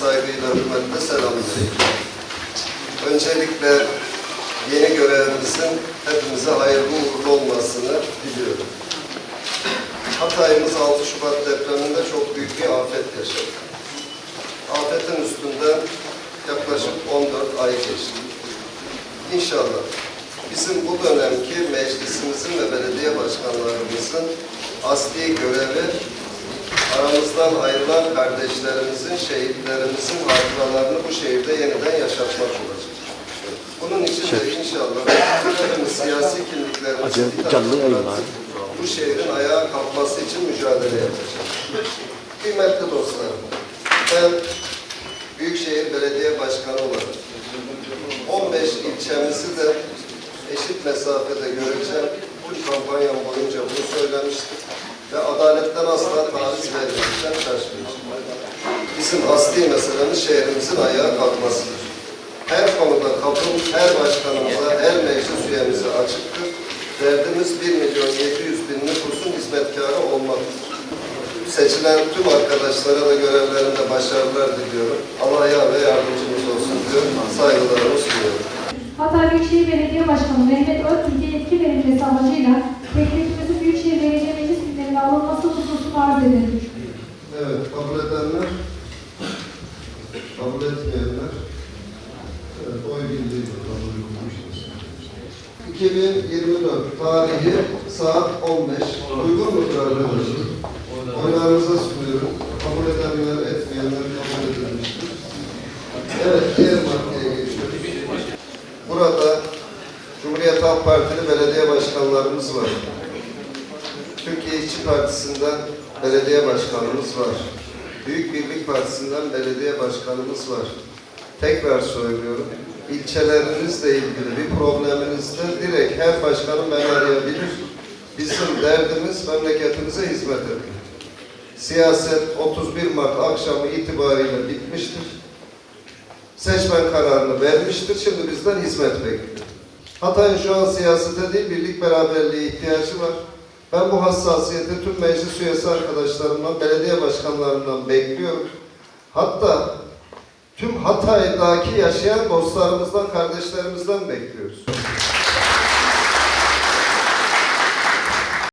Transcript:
saygıyla, hürmetle selamlıyorum. Öncelikle yeni görevimizin hepimize hayırlı uğurlu olmasını diliyorum. Hatay'ımız 6 Şubat depreminde çok büyük bir afet yaşadı. Afetin üstünden yaklaşık 14 ay geçti. İnşallah bizim bu dönemki meclisimizin ve belediye başkanlarımızın asli görevi aramızdan ayrılan kardeşlerimizin, şehitlerimizin hatıralarını bu şehirde yeniden yaşatmak olacak. Bunun için de inşallah hepimiz siyasi kimliklerimizi bu şehrin ayağa kalkması için mücadele yapacağız. Kıymetli dostlarım, ben Büyükşehir Belediye Başkanı olarak 15 ilçemizi de eşit mesafede göreceğim. Bu kampanyam boyunca bunu söylemiştim. Ve adaletten asla taviz vermeyeceğim, şaşmayacağım. Bizim asli meselemiz şehrimizin ayağa kalkmasıdır. Her konuda kapım, her başkanımıza, her meclis üyemize açıktır. Derdimiz 1 milyon 700 bin nüfusun hizmetkarı olmaktır. Seçilen tüm arkadaşlara da görevlerinde başarılar diliyorum. Allah yar ve yardımcımız olsun diyorum. Saygılarımı sunuyorum. Hatay Büyükşehir Belediye Başkanı Mehmet Öztürk'e yetki verilmesi amacıyla teklifimizin arz edelim. Evet, kabul edenler, kabul etmeyenler, evet, oy birliğiyle kabul edilmiştir. 2024 tarihi saat 15. Uygun mudur arkadaşlar? Oylarınıza sunuyorum. Kabul edenler, etmeyenler kabul edilmiştir. Evet, diğer maddeye geçiyoruz. Burada Cumhuriyet Halk Partili belediye başkanlarımız var. Türkiye İşçi Partisi'nden belediye başkanımız var. Büyük Birlik Partisi'nden belediye başkanımız var. Tekrar söylüyorum. İlçelerinizle ilgili bir probleminizde direkt her başkanım beni arayabilir. Bizim derdimiz memleketimize hizmet etmek. Siyaset 31 Mart akşamı itibariyle bitmiştir. Seçmen kararını vermiştir. Şimdi bizden hizmet bekliyor. Hatay'ın şu an siyasete değil, birlik beraberliğe ihtiyacı var. Ben bu hassasiyeti tüm meclis üyesi arkadaşlarımdan, belediye başkanlarından bekliyorum. Hatta tüm Hatay'daki yaşayan dostlarımızdan, kardeşlerimizden bekliyoruz.